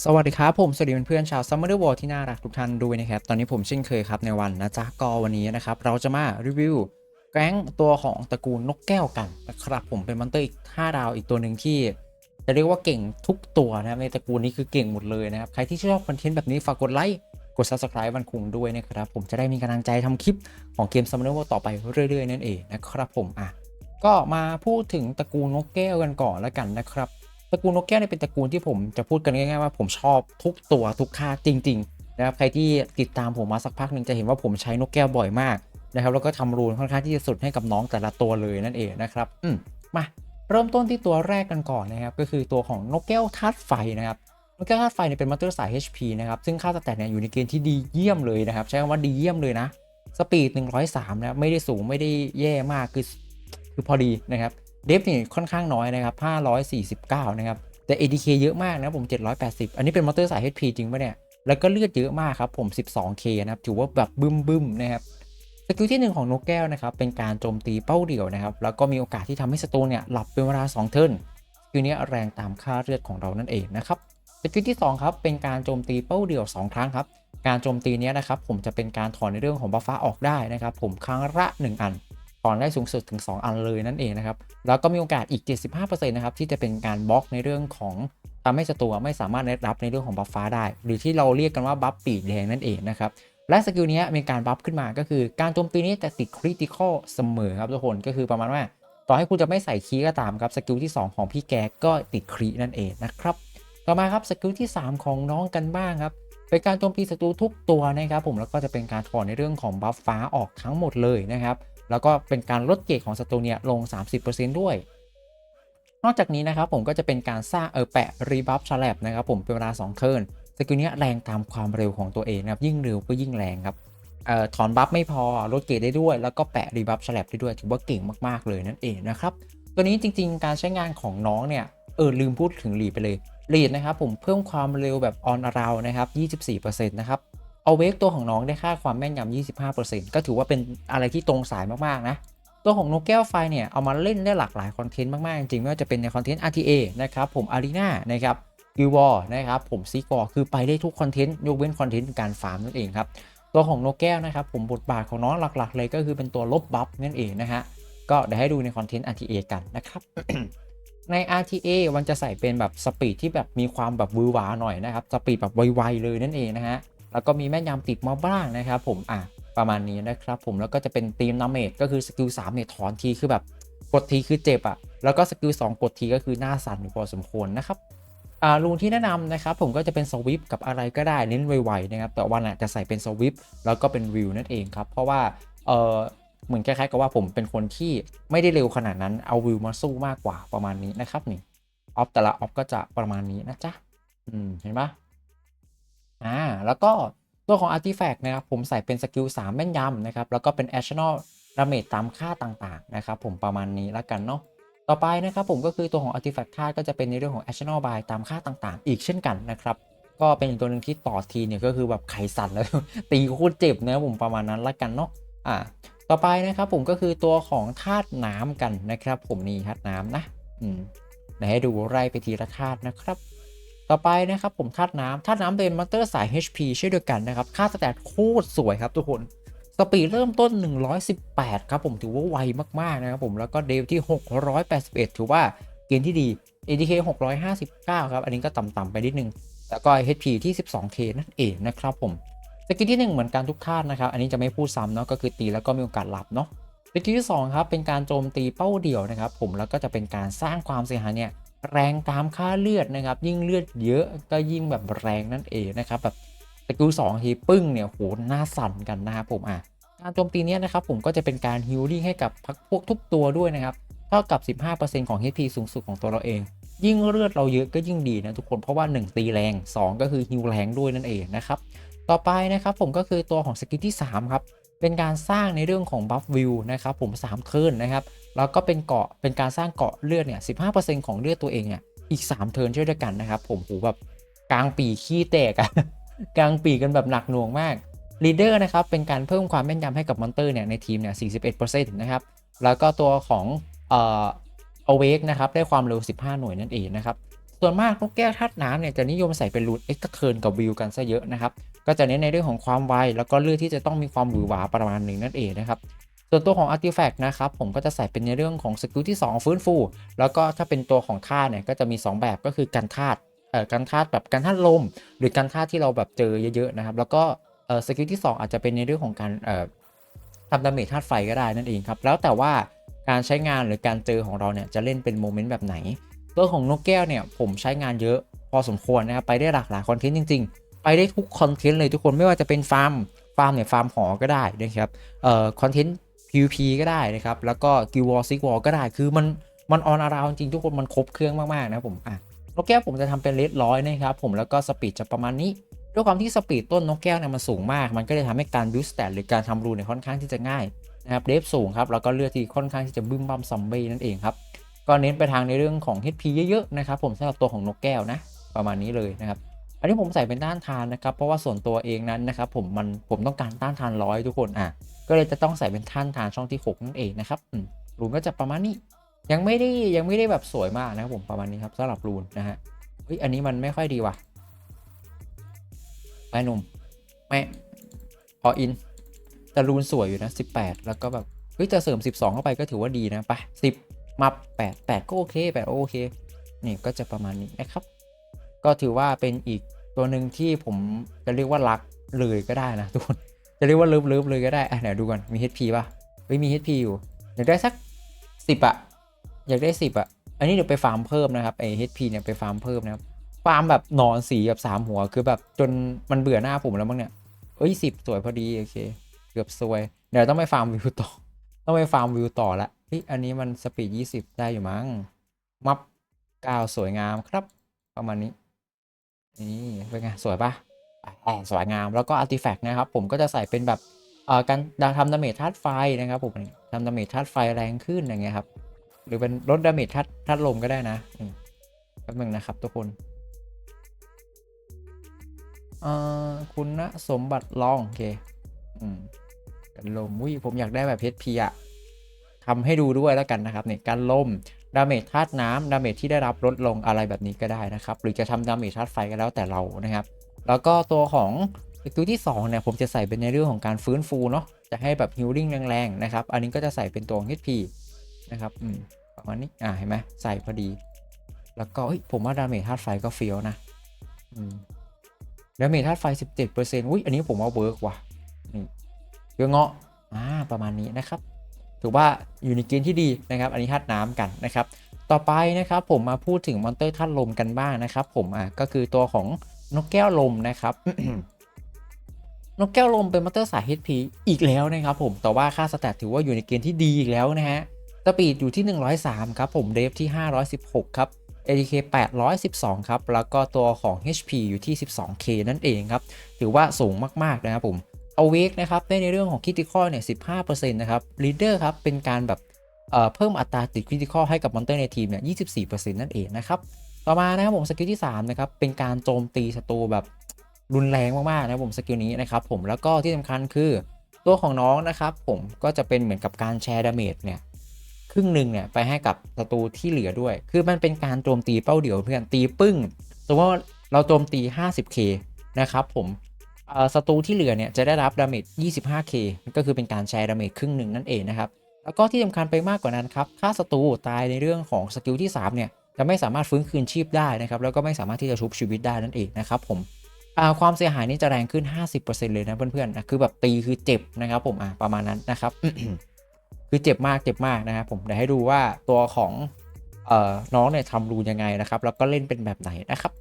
สวัสดีครับผมสวัสดีเพื่อนๆชาว Summer World ที่น่ารักทุกท่านด้วยนะครับ ตอนนี้ผมเช่นเคยครับในวันนะจ๊ะก็วันนี้นะครับ เราจะมารีวิวแก๊งตัวของตระกูลนกแก้วกันนะครับผมเป็นมอนเตอร์อีก5ดาวอีกตัวหนึ่งที่จะเรียกว่าเก่งทุกตัวนะครับในตระกูลนี้คือเก่งหมดเลยนะครับ ใครที่ชอบคอนเทนต์แบบนี้ฝากกดไลค์กด Subscribe วันคุงด้วยนะครับ ผมจะได้มีกำลังใจทำคลิปของเกม Summer World ต่อไปเรื่อยๆนั่นเองนะครับผมอะก็มาพูดถึงตระกูลนกแก้วกันก่อนแล้วกันนะครับ ตระกูลนกแก้วเนี่ยเป็นตระกูลที่ผมจะพูดกันง่ายๆว่าผมชอบทุกตัวทุกค่าจริง ๆ นะครับ ใครที่ติดตามผมมาสักพักหนึ่งจะเห็นว่าผมใช้นกแก้วบ่อยมากนะครับแล้วก็ทำรูนค่อนข้างที่จะสุดให้กับน้องแต่ละตัวเลยนั่นเองนะครับอืมมาเริ่มต้นที่ตัวแรกกันก่อนนะครับ ก็คือตัวของนกแก้วธาตุไฟนะครับนกแก้วธาตุไฟเนี่ยเป็นมอนเตอร์สาย HP นะครับซึ่งค่าสแตทเนี่ยอยู่ในเกณฑ์ที่ดีเยี่ยมเลยนะครับ ใช้คำว่าดีเยี่ยมเลยนะสปีด 103 นะครับไม่ได้สูงไม่ได้แย่มากคือคือพอดีนะครับ เดฟนี่ค่อนข้างน้อยนะครับ 549 นะครับ แต่ ADK เยอะมากนะผม 780 อันนี้เป็นมอเตอร์สาย HP จริงปะเนี่ย แล้วก็เลือดเยอะมากครับผม 12K นะครับ ถือว่าแบบบึ้มบึ้มนะครับสกิลที่ 1 ของนกแก้วนะครับ เป็นการโจมตีเป้าเดี่ยวนะครับ แล้วก็มีโอกาสที่ทำให้ศัตรูเนี่ยหลับเป็นเวลา 2 เทิร์นสกิลนี้แรงตามค่าเลือดของเรานั่นเองนะครับสกิลที่ 2 ครับ เป็นการโจมตีเป้าเดี่ยว 2 ครั้งครับ การโจมตีนี้นะครับผมจะเป็นการถอนในเรื่องของบัฟฟ้าออกได้นะครับผมครั้งละ 1 อัน ถอนได้สูงสุดถึง 2 อันเลยนั่นเองนะครับ แล้วก็มีโอกาสอีก 75%นะครับที่จะเป็นการบล็อกในเรื่องของทำให้ศัตรูไม่สามารถรับในเรื่องของบัฟฟ้าได้ หรือที่เราเรียกกันว่าบัฟปีกแดงนั่นเองนะครับ และสกิลนี้มีการบัฟขึ้นมาก็คือการโจมตีนี้จะติดคริติคอลเสมอครับทุกคนก็คือประมาณว่า ต่อให้คุณจะไม่ใส่คีย์ก็ตามครับสกิลที่ 2 ของพี่แกก็ติดครีนั่นเองนะครับต่อมาครับสกิลที่ 3 ของน้องกันบ้างครับเป็นการโจมตีศัตรูทุกตัวนะครับผมแล้วก็จะเป็นการถอนในเรื่องของบัฟฟ้าออกทั้งหมดเลยนะครับ แล้วก็เป็นการลดเกรดของศัตรูเนี่ยลง 30%ด้วย นอกจากนี้นะครับผมก็จะเป็นการสร้างเออแปะรีบัฟชาแลบนะครับผมเป็นเวลา2เทิร์นสกิลนี้แรงตามความเร็วของตัวเองนะครับยิ่งเร็วก็ยิ่งแรงครับเออถอนบัฟไม่พอลดเกรดได้ด้วย แล้วก็แปะรีบัฟชาแลบได้ด้วย ถือว่าเก่งมาก ๆ เลยนั่นเองนะครับ ตัวนี้จริง ๆ การใช้งานของน้องเนี่ย เออลืมพูดถึงลีดไปเลยลีดนะครับผมเพิ่มความเร็วแบบออนอาราวนะครับ 24%นะครับ เอาเวกตัวของน้องได้ค่าความแม่นยำ 25%ก็ถือว่าเป็นอะไรที่ตรงสายมาก ๆ นะ ตัวของนกแก้วไฟเนี่ย เอามาเล่นได้หลากหลายคอนเทนต์มาก ๆ จริง ๆ ไม่ว่าจะเป็นในคอนเทนต์ RTA นะครับ ผม Arena นะครับกิวอนะครับ ผมซีกอคือไปได้ทุกคอนเทนต์ยกเว้นคอนเทนต์การฟาร์มนั่นเองครับ ตัวของนกแก้วนะครับ ผมบทบาทของน้องหลัก ๆ เลยก็คือเป็นตัวลบบัฟนั่นเองนะฮะก็เดี๋ยวให้ดูในคอนเทนต์ RTA กันนะครับใน RTA มันจะใส่เป็นแบบสปีดที่แบบมีความแบบวือหวาหน่อยนะครับ สปีดแบบไวๆเลยนั่นเองนะฮะ แล้วก็มีแม่นยำติดมาบ้างนะครับผมอะประมาณนี้นะครับผมแล้วก็จะเป็นทีมนาเมจก็คือสกิล3เนี่ยถอนทีคือแบบกดทีคือเจ็บอะ่ะแล้วก็สกิล2กดทีก็คือหน้าสั่นอยู่พอสมควรนะครับอ่ารูนที่แนะนำนะครับผมก็จะเป็นสวิปกับอะไรก็ได้เน้นไวๆนะครับแต่วันอะจะใส่เป็นสวิปแล้วก็เป็นวิวนั่นเองครับเพราะว่าเออเหมือนคล้ายๆกับว่าผมเป็นคนที่ไม่ได้เร็วขนาดนั้นเอาวิวมาสู้มากกว่าประมาณนี้นะครับนี่ออฟแต่ละออฟก็จะประมาณนี้นะจ๊ะอืมเห็นปะ อ่าแล้วก็ตัวของ Artifact นะครับผมใส่เป็นสกิล 3 แม่นยำนะครับ แล้วก็เป็น Additional Damage ตามค่าต่างๆ นะครับผมประมาณนี้แล้วกันเนาะต่อไปนะครับผมก็คือตัวของ Artifact ค่าก็จะเป็นในเรื่องของ Additional Buy ตามค่าต่างๆ อีกเช่นกันนะครับ ก็เป็นอีกตัวหนึ่งที่ต่อทีเนี่ยก็คือแบบไขสั่นแล้ว ตีโคตรเจ็บนะผมประมาณนั้นละกันเนาะอ่าต่อไปนะครับผมก็คือตัวของธาตุน้ำกันนะครับ ผมนี่ธาตุน้ำนะอืมเดี๋ยวให้ดูไล่ไปทีละธาตุนะครับ ต่อไปนะครับผมธาตุน้ำธาตุน้ำเป็นมอนเตอร์สาย HP เช่นเดียวกันนะครับ ค่าสแตทโคตรสวยครับทุกคนสปีดเริ่มต้น 118 ครับผมถือว่าไวมากๆนะครับผมแล้วก็เดฟที่ 681 ถือว่าเกณฑ์ที่ดี ATK 659 ครับ อันนี้ก็ต่ำๆไปนิดนึง แล้วก็ HP ที่ 12K นั่นเองนะครับผมสกิลที่ 1 เหมือนกันทุกท่านนะครับ อันนี้จะไม่พูดซ้ำเนาะก็คือตีแล้วก็มีโอกาสหลับเนาะสกิลที่ 2 ครับ เป็นการโจมตีเป้าเดี่ยวนะครับผมแล้วก็จะเป็นการสร้างความเสียหายเนี่ย แรงตามค่าเลือดนะครับ ยิ่งเลือดเยอะก็ยิ่งแบบแรงนั่นเองนะครับแบบสกิลสองทีปึ้งเนี่ยโหหน้าสั่นกันนะครับผมอะการโจมตีเนี้ยนะครับผมก็จะเป็นการฮิลลิ่งให้กับพวกทุกตัวด้วยนะครับ เท่ากับ 15%ของ HP สูงสุดของตัวเราเอง ยิ่งเลือดเราเยอะก็ยิ่งดีนะทุกคนเพราะว่า 1 ตีแรง 2 ก็คือฮิลแรงด้วยนั่นเองนะครับ ต่อไปนะครับผมก็คือตัวของสกิลที่ 3 ครับ เป็นการสร้างในเรื่องของบัฟวิวนะครับผม3เทิร์นนะครับ แล้วก็เป็นเกาะเป็นการสร้างเกาะเลือดเนี่ย15%ของเลือดตัวเองเนี่ยอีก 3 เทิร์นช่วยด้วยกันนะครับ ผมหูแบบกลางปีขี้แตกอะกลางปีกันแบบหนักหน่วงมากลีดเดอร์นะครับเป็นการเพิ่มความแม่นยำให้กับมอนเตอร์เนี่ยในทีมเนี่ย41%นะครับแล้วก็ตัวของเอ่อ awake นะครับได้ความเร็ว 15 หน่วยนั่นเองนะครับส่วนมากนกแก้วธาตุน้ำเนี่ยจะนิยมใส่เป็นรูนเอ็กซ์เทิร์นกับวิวกันซะเยอะนะครับก็จะเน้นในเรื่องของความไวแล้วก็เลือกที่จะต้องมีความหวือหวาประมาณหนึ่งนั่นเองนะครับ ส่วนตัวของ Artifact นะครับผมก็จะใส่เป็นในเรื่องของสกิลที่ 2 ฟื้นฟู แล้วก็ถ้าเป็นตัวของธาเนี่ยก็จะมี 2 แบบก็คือการธาตุเอ่อการธาตุแบบการธาตุลม หรือการธาตุที่เราแบบเจอเยอะๆนะครับ แล้วก็เอ่อสกิลที่ 2 อาจจะเป็นในเรื่องของการเอ่อทำดาเมจธาตุไฟก็ได้นั่นเองครับ แล้วแต่ว่าการใช้งานหรือการเจอของเราเนี่ยจะเล่นเป็นโมเมนต์แบบไหน ตัวของนกแก้วเนี่ยผมใช้งานเยอะพอสมควรนะครับไปได้หลากหลายคอนเทนต์จริง ๆ ไปได้ทุกคอนเทนต์เลยทุกคนไม่ว่าจะเป็นฟาร์มฟาร์มเนี่ยฟาร์มหอก็ได้นะครับเอ่อคอนเทนต์ PVP ก็ได้นะครับ แล้วก็ Guild War Sig War ก็ได้ คือมันมันออนอาราวจริงทุกคนมันครบเครื่องมากๆนะผมอะนกแก้วผมจะทำเป็นเลดร้อยนะครับผมแล้วก็สปีดจะประมาณนี้ ด้วยความที่สปีดต้นนกแก้วเนี่ยมันสูงมาก มันก็เลยทำให้การบิวสแตทหรือการทำรูเนี่ยค่อนข้างที่จะง่ายนะครับเดฟสูงครับแล้วก็เลือดที่ค่อนข้างที่จะบึ้มบั้มซอมบี้นั่นเองครับก็เน้นไปทางในเรื่องของ HP เยอะๆนะครับผมสำหรับตัวของนกแก้วนะประมาณนี้เลยนะครับ อันนี้ผมใส่เป็นต้านทานนะครับ เพราะว่าส่วนตัวเองนั้นนะครับผมมันผมต้องการต้านทานร้อยทุกคนอะก็เลยจะต้องใส่เป็นต้านทานช่องที่ 6 นั่นเองนะครับรูนก็จะประมาณนี้ ยังไม่ได้ยังไม่ได้แบบสวยมากนะครับผมประมาณนี้ครับสำหรับรูนนะฮะเฮ้ยอันนี้มันไม่ค่อยดีว่ะแม่หนุ่มแม่พออินแต่รูนสวยอยู่นะ 18 แล้วก็แบบเฮ้ยจะเสริม 12 เข้าไปก็ถือว่าดีนะไป10 มา8 8 ก็โอเค8โอเคนี่ก็จะประมาณนี้นะครับ ก็ถือว่าเป็นอีกตัวหนึ่งที่ผมจะเรียกว่ารักเลยก็ได้นะทุกคน จะเรียกว่าเลิฟเลิฟเลยก็ได้ อะเดี๋ยวดูก่อนมี HP ป่ะเฮ้ยมี HP อยู่ อยากได้สัก 10อะอยากได้ 10อะอันนี้เดี๋ยวไปฟาร์มเพิ่มนะครับไอ้ HP เนี่ยไปฟาร์มเพิ่มนะครับ ฟาร์มแบบหนอนสีแบบสามหัวคือแบบจนมันเบื่อหน้าผมแล้วมั้งเนี่ยเอ้ยสิบสวยพอดีโอเค เกือบสวย เดี๋ยวต้องไปฟาร์มวิวต่อ ต้องไปฟาร์มวิวต่อละเฮ้ยอันนี้มันสปีด20 ได้อยู่มั้ง มับก้าวสวยงามครับ ประมาณนี้ นี่เป็นไงสวยปะแอบสวยงามแล้วก็อาร์ติแฟกต์นะครับ ผมก็จะใส่เป็นแบบเอ่อการทำดาเมจธาตุไฟนะครับผมทำดาเมจธาตุไฟแรงขึ้นอย่างเงี้ยครับ หรือเป็นลดดาเมจธาตุธาตุลมก็ได้นะแป๊บนึงนะครับทุกคนเอ่อคุณนะสมบัติลอง โอเค อืมกันลมวิผมอยากได้แบบเพชรพีอะทำให้ดูด้วยแล้วกันนะครับเนี่ยการลม ดาเมจธาตุน้ำดาเมจที่ได้รับลดลงอะไรแบบนี้ก็ได้นะครับ หรือจะทำดาเมจธาตุไฟก็แล้วแต่เรานะครับ แล้วก็ตัวของสกิลที่2เนี่ยผมจะใส่เป็นในเรื่องของการฟื้นฟูเนาะจะให้แบบฮิลลิ่งแรงๆนะครับ อันนี้ก็จะใส่เป็นตัว HP นะครับอืมประมาณนี้อ่าเห็นไหมใส่พอดี แล้วก็ผมว่าดาเมจธาตุไฟก็เฟี้ยวนะอืมดาเมจธาตุไฟ 17%อุ้ยอันนี้ผมว่าเวิร์กว่ะนี่เยอะเงาะอ่าประมาณนี้นะครับ ถือว่าอยู่ในเกณฑ์ที่ดีนะครับ อันนี้ธาตุน้ำกันนะครับ ต่อไปนะครับผมมาพูดถึงมอนเตอร์ธาตุลมกันบ้างนะครับ ผมอะก็คือตัวของนกแก้วลมนะครับนกแก้วลมเป็นมอนเตอร์สาย HP อีกแล้วนะครับผมแต่ว่าค่าสแตทถือว่าอยู่ในเกณฑ์ที่ดีอีกแล้วนะฮะสปีดอยู่ที่ 103 ครับผมเดฟที่ 516 ครับ ADK 812 ครับ แล้วก็ตัวของ HP อยู่ที่ 12K นั่นเองครับ ถือว่าสูงมาก ๆ นะครับผม เอาเวกนะครับได้ในเรื่องของคิติคอลเนี่ย15%นะครับลีดเดอร์ครับเป็นการแบบเอ่อเพิ่มอัตราติดคิติคอลให้กับมอนเตอร์ในทีมเนี่ย24%นั่นเองนะครับต่อมานะครับผมสกิลที่3นะครับเป็นการโจมตีศัตรูแบบรุนแรงมากๆนะครับผมสกิลนี้นะครับผมแล้วก็ที่สำคัญคือตัวของน้องนะครับผมก็จะเป็นเหมือนกับการแชร์ดาเมจเนี่ยครึ่งหนึ่งเนี่ยไปให้กับศัตรูที่เหลือด้วย คือมันเป็นการโจมตีเป้าเดี่ยวเพื่อนตีปึ้งสมมติว่าเราโจมตี 50k นะครับผม ศัตรูที่เหลือเนี่ยจะได้รับดาเมจ 25k ก็คือเป็นการแชร์ดาเมจครึ่งหนึ่งนั่นเองนะครับ แล้วก็ที่สำคัญไปมากกว่านั้นครับถ้าศัตรูตายในเรื่องของสกิลที่ 3 เนี่ยจะไม่สามารถฟื้นคืนชีพได้นะครับ แล้วก็ไม่สามารถที่จะชุบชีวิตได้นั่นเองนะครับผมความเสียหายนี่จะแรงขึ้น 50%เลยนะเพื่อนๆนะคือแบบตีคือเจ็บนะครับผมอ่าประมาณนั้นนะครับคือเจ็บมากเจ็บมากนะครับผมเดี๋ยวให้ดูว่าตัวของเอ่อน้องเนี่ยทำรูยังไงนะครับ แล้วก็เล่นเป็นแบบไหนนะครับ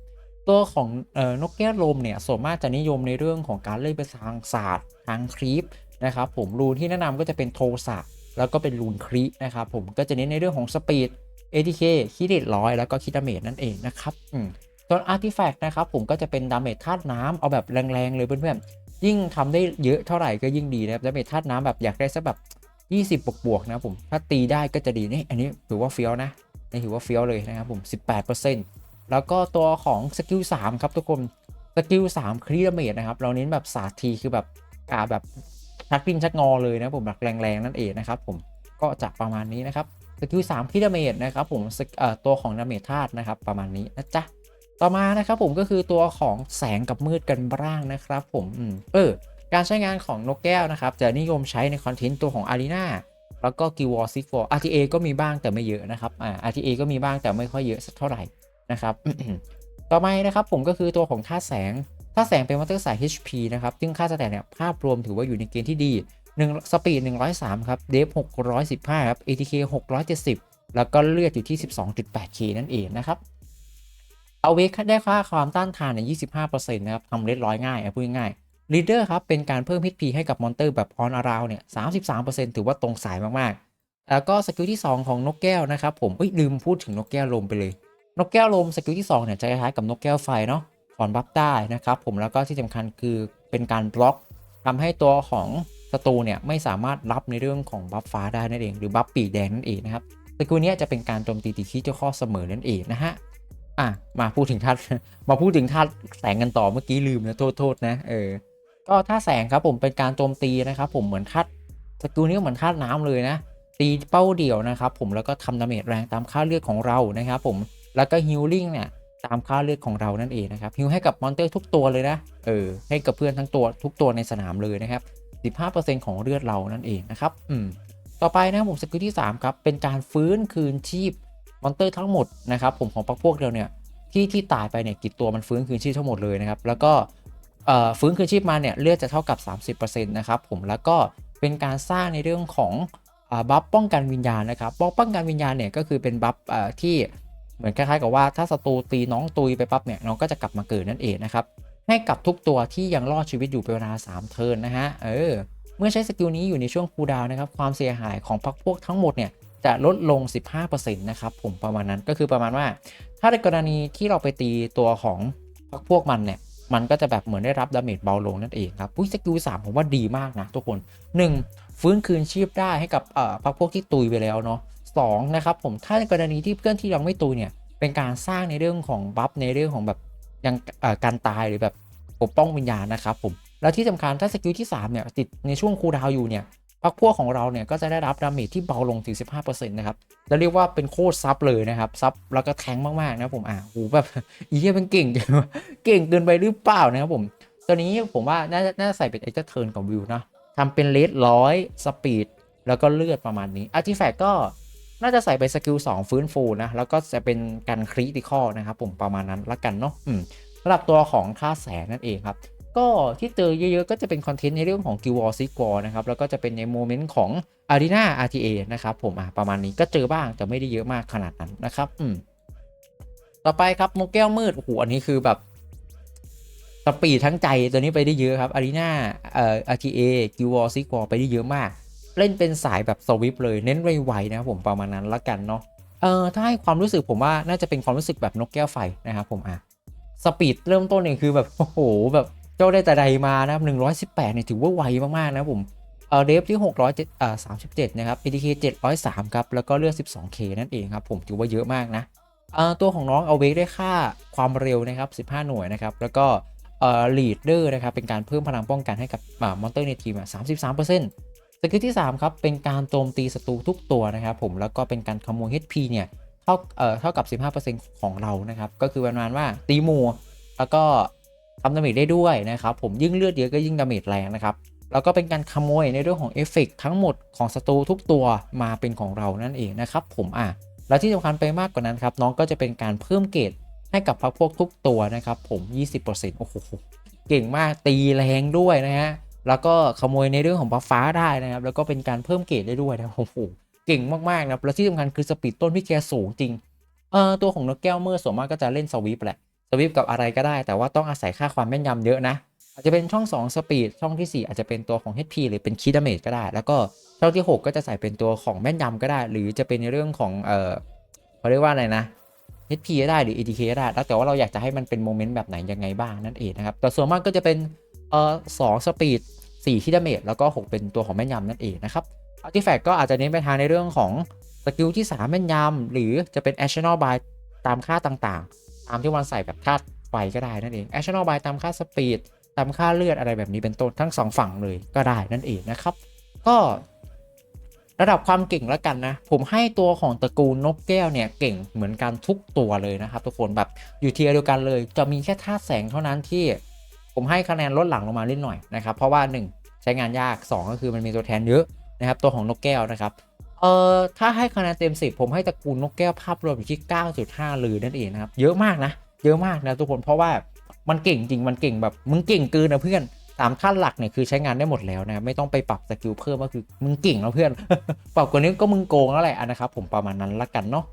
ตัวของออนกแก้วลมเนี่ยส่วนมากจะนิยมในเรื่องของการเล่นไปทางศาสตร์ทางครีปนะครับผมรูนที่แนะนำก็จะเป็นโทสะแล้วก็เป็นรูนครีนะครับผมก็จะเน้นในเรื่องของสปีด ATK คิดเดร้อยแล้วก็คิดดาเมจนั่นเองนะครับอืมส่วนอาร์ติแฟกต์นะครับผมก็จะเป็นดาเมจธาตุน้ำเอาแบบแรงๆเลยเพื่อนๆยิ่งทำได้เยอะเท่าไหร่ก็ยิ่งดีนะครับดาเมจธาตุน้ำแบบอยากได้สักแบบ 20 บวกบวกๆนะผมถ้าตีได้ก็จะดีนี่อันนี้ถือว่าเฟี้ยวนะนี่ถือว่าเฟี้ยวเลยนะครับผม 18% แล้วก็ตัวของสกิล3ครับทุกคนสกิล3ครีดเมจนะครับ เราเน้นแบบสาทีคือแบบกาแบบชักดิ้นชักงอเลยนะผมแบบแรงๆนั่นเองนะครับผมก็จะประมาณนี้นะครับสกิล3ครีดเมจนะครับผมตัวของดาเมจธาตุนะครับประมาณนี้นะจ๊ะต่อมานะครับผมก็คือตัวของแสงกับมืดกันบ้างนะครับผมอมเออการใช้งานของนกแก้วนะครับจะนิยมใช้ในคอนเทนต์ตัวของ Arena แล้วก็ Guild Wars 6 4 RTA ก็มีบ้างแต่ไม่เยอะนะครับอ่า RTA ก็มีบ้างแต่ไม่ค่อยเยอะสักเท่าไหร่ นะครับ ต่อมานะครับผมก็คือตัวของท่าแสงท่าแสงเป็นมอเตอร์สาย HP นะครับ ซึ่งค่าแตทเนี่ยภาพรวมถือว่าอยู่ในเกณฑ์ที่ดี1สปีด103 ครับ เดฟ615 ครับ ATK 670 แล้วก็เลือดอยู่ที่ 12.8K นั่นเองนะครับ เอาเวกได้ค่าความต้านทานใน 25%นะครับทำเล็ดร้อยง่ายพูดง่ายลีดเดอร์ครับเป็นการเพิ่ม HP ให้กับมอนเตอร์แบบออนอาราวเนี่ย 33%ถือว่าตรงสายมากๆ แล้วก็สกิลที่ 2 ของนกแก้วนะครับผมเอ้ยลืมพูดถึงนกแก้วลมไปเลย นกแก้วลมสกิลที่2เนี่ยจะคล้ายกับนกแก้วไฟเนาะถอนบัฟได้นะครับผมแล้วก็ที่สำคัญคือเป็นการบล็อกทำให้ตัวของศัตรูเนี่ยไม่สามารถรับในเรื่องของบัฟฟ้าได้นั่นเองหรือบัฟปีแดงนั่นเองนะครับสกิลนี้จะเป็นการโจมตีตีที่เจ้าข้อเสมอนั่นเองนะฮะอะมาพูดถึงธาตุมาพูดถึงธาตุแสงกันต่อเมื่อกี้ลืมนะโทษโทษนะเออก็ธาตุแสงครับผมเป็นการโจมตีนะครับผมเหมือนธาตุสกิลนี้เหมือนธาตุน้ำเลยนะตีเป้าเดี่ยวนะครับผมแล้วก็ทำดาเมจแรงตามค่าเลือดของเรานะครับผม แล้วก็ฮิลลิ่งเนี่ยตามค่าเลือดของเรานั่นเองนะครับฮิลให้กับมอนเตอร์ทุกตัวเลยนะเออให้กับเพื่อนทั้งตัวทุกตัวในสนามเลยนะครับ 15%ของเลือดเรานั่นเองนะครับอืมต่อไปนะผมสกิลที่3ครับเป็นการฟื้นคืนชีพมอนเตอร์ทั้งหมดนะครับผมของปักพวกเราเนี่ยที่ที่ตายไปเนี่ยกี่ตัวมันฟื้นคืนชีพทั้งหมดเลยนะครับแล้วก็เอ่อฟื้นคืนชีพมาเนี่ยเลือดจะเท่ากับ 30%นะครับผมแล้วก็เป็นการสร้างในเรื่องของอ่าบัฟป้องกันวิญญาณนะครับบัฟป้องกันวิญญาณเนี่ยก็คือเป็นบัฟอ่อที่ เหมือนคล้ายๆกับว่าถ้าศัตรูตีน้องตุยไปปั๊บเนี่ยน้องก็จะกลับมาเกิดนั่นเองนะครับให้กับทุกตัวที่ยังรอดชีวิตอยู่เป็นเวลา 3 เทิร์นนะฮะเออเมื่อใช้สกิลนี้อยู่ในช่วงคูดาวนะครับความเสียหายของพักพวกทั้งหมดเนี่ยจะลดลง 15%นะครับผมประมาณนั้นก็คือประมาณว่า ถ้าในกรณีที่เราไปตีตัวของพักพวกมันเนี่ยมันก็จะแบบเหมือนได้รับดาเมจเบาลงนั่นเองครับอุ้ยสกิลสามผมว่าดีมากนะทุกคน 1. ฟื้นคืนชีพได้ให้กับพักพวกที่ตุยไปแล้วเนาะ สองนะครับผมถ้าในกรณีที่เพื่อนที่ยังไม่ตุยเนี่ยเป็นการสร้างในเรื่องของบัฟในเรื่องของแบบยังการตายหรือแบบปกป้องวิญญาณนะครับผมแล้วที่สำคัญถ้าสกิลที่3เนี่ยติดในช่วงคูดาวอยู่เนี่ยพักพวกของเราเนี่ยก็จะได้รับดาเมจที่เบาลงถึง15%นะครับแล้วเรียกว่าเป็นโคตรซับเลยนะครับซับแล้วก็แทงมากๆนะผมอะโหแบบอีเหี้ยเป็นเก่งเก่งเกินไปหรือเปล่านะครับผมตัวนี้ผมว่าน่าจะน่าใส่เป็นเอ็กซ์เทิร์นกับวิวนะทำเป็นเลดร้อยสปีดแล้วก็เลือดประมาณนี้อาร์ติแฟกก็ น่าจะใส่ไปสกิล2ฟื้นฟูนะ แล้วก็จะเป็นการคริติคอลนะครับผมประมาณนั้นละกันเนาะอืมสำหรับตัวของค่าแสงนั่นเองครับ ก็ที่เจอเยอะๆ ก็จะเป็นคอนเทนต์ในเรื่องของ Guild Wars 6 War นะครับ แล้วก็จะเป็นในโมเมนต์ของ Arena RTA นะครับผมอะประมาณนี้ก็เจอบ้างแต่ไม่ได้เยอะมากขนาดนั้นนะครับอืมต่อไปครับนกแก้วมืดโอ้โหอันนี้คือแบบสปีดทั้งใจตัวนี้ไปได้เยอะครับ Arena เอ่อ RTA Guild Wars 6 War ไปได้เยอะมาก เล่นเป็นสายแบบสวิปเลยเน้นไวๆนะครับผมประมาณนั้นละกันเนาะเอ่อถ้าให้ความรู้สึกผมว่าน่าจะเป็นความรู้สึกแบบนกแก้วไฟนะครับผมอะสปีดเริ่มต้นเนี่ยคือแบบโอ้โหแบบเจ้าได้แต่ใดมานะครับ 118เนี่ยถือว่าไวมากๆนะผมเออเดฟที่600เอ่อ37 นะครับ ATK 703 ครับ แล้วก็เลือด 12K นั่นเองครับ ผมถือว่าเยอะมากนะเอ่อตัวของน้องเอาเวกได้ค่าความเร็วนะครับ 15 หน่วยนะครับ แล้วก็เอ่อลีดเดอร์นะครับ เป็นการเพิ่มพลังป้องกันให้กับอ่ามอนเตอร์ในทีมอะ33% สกิลที่ 3 ครับ เป็นการโจมตีศัตรูทุกตัวนะครับผมแล้วก็เป็นการขโมย HP เนี่ยเท่าเอ่อเท่ากับ 15%ของเรานะครับ ก็คือประมาณว่าตีหมูแล้วก็ทำดาเมจได้ด้วยนะครับผมยิ่งเลือดเยอะก็ยิ่งดาเมจแรงนะครับแล้วก็เป็นการขโมยในเรื่องของเอฟเฟกทั้งหมดของศัตรูทุกตัวมาเป็นของเรานั่นเองนะครับผมอะแล้วที่สำคัญไปมากกว่านั้นครับน้องก็จะเป็นการเพิ่มเกรดให้กับพรรคพวกทุกตัวนะครับผม 20%โอ้โหเก่งมากตีแรงด้วยนะฮะ แล้วก็ขโมยในเรื่องของบัฟฟ้าได้นะครับ แล้วก็เป็นการเพิ่มเกรดได้ด้วยนะโอ้โหเก่งมากๆนะครับแล้วที่สำคัญคือสปีดต้นพี่แกสูงจริงเอ่อตัวของนกแก้วเมื่อส่วนมากก็จะเล่นสวิปแหละสวิปกับอะไรก็ได้ แต่ว่าต้องอาศัยค่าความแม่นยำเยอะนะ อาจจะเป็นช่อง 2 สปีด ช่องที่ 4 อาจจะเป็นตัวของ HP หรือเป็นคีดาเมจก็ได้ แล้วก็ช่องที่ 6 ก็จะใส่เป็นตัวของแม่นยำก็ได้ หรือจะเป็นในเรื่องของเอ่อเขาเรียกว่าอะไรนะ HP ก็ได้หรือ ATK ก็ได้ แล้วแต่ว่าเราอยากจะให้มันเป็นโมเมนต์แบบไหนยังไงบ้างนั่นเองนะครับแต่ส่วนมากก็จะเป็น เออสองสปีด4คีดาเมจแล้วก็ 6 เป็นตัวของแม่นยำนั่นเองนะครับอาร์ติแฟกก็อาจจะเน้นไปทางในเรื่องของสกิลที่ 3 แม่นยำหรือจะเป็น actional by ตามค่าต่างๆ ตามที่วันใส่แบบค่าไฟก็ได้นั่นเอง actional by ตามค่าสปีดตามค่าเลือดอะไรแบบนี้เป็นต้นทั้ง 2 ฝั่งเลยก็ได้นั่นเองนะครับ ก็ระดับความเก่งแล้วกันนะ ผมให้ตัวของตระกูลนกแก้วเนี่ยเก่งเหมือนกันทุกตัวเลยนะครับ ทุกคนแบบอยู่เทียร์เดียวกันเลย จะมีแค่ธาตุแสงเท่านั้นที่ ผมให้คะแนนลดหลังลงมานิดหน่อยนะครับ เพราะว่า 1 ใช้งานยาก 2 ก็คือมันมีตัวแทนเยอะนะครับ ตัวของนกแก้วนะครับ เอ่อ ถ้าให้คะแนนเต็ม 10 ผมให้ตระกูลนกแก้วภาพรวมอยู่ที่ 9.5เลยนั่นเองนะครับ เยอะมากนะ เยอะมากนะทุกคน เพราะว่ามันเก่งจริง มันเก่งแบบมึงเก่งเกินนะเพื่อนสามขั้นหลักเนี่ยคือใช้งานได้หมดแล้วนะครับไม่ต้องไปปรับสกิลเพิ่มก็คือมึงเก่งแล้วเพื่อน ปรับกว่านี้ก็มึงโกงแล้วแหละนะครับผมประมาณนั้นละกันเนาะ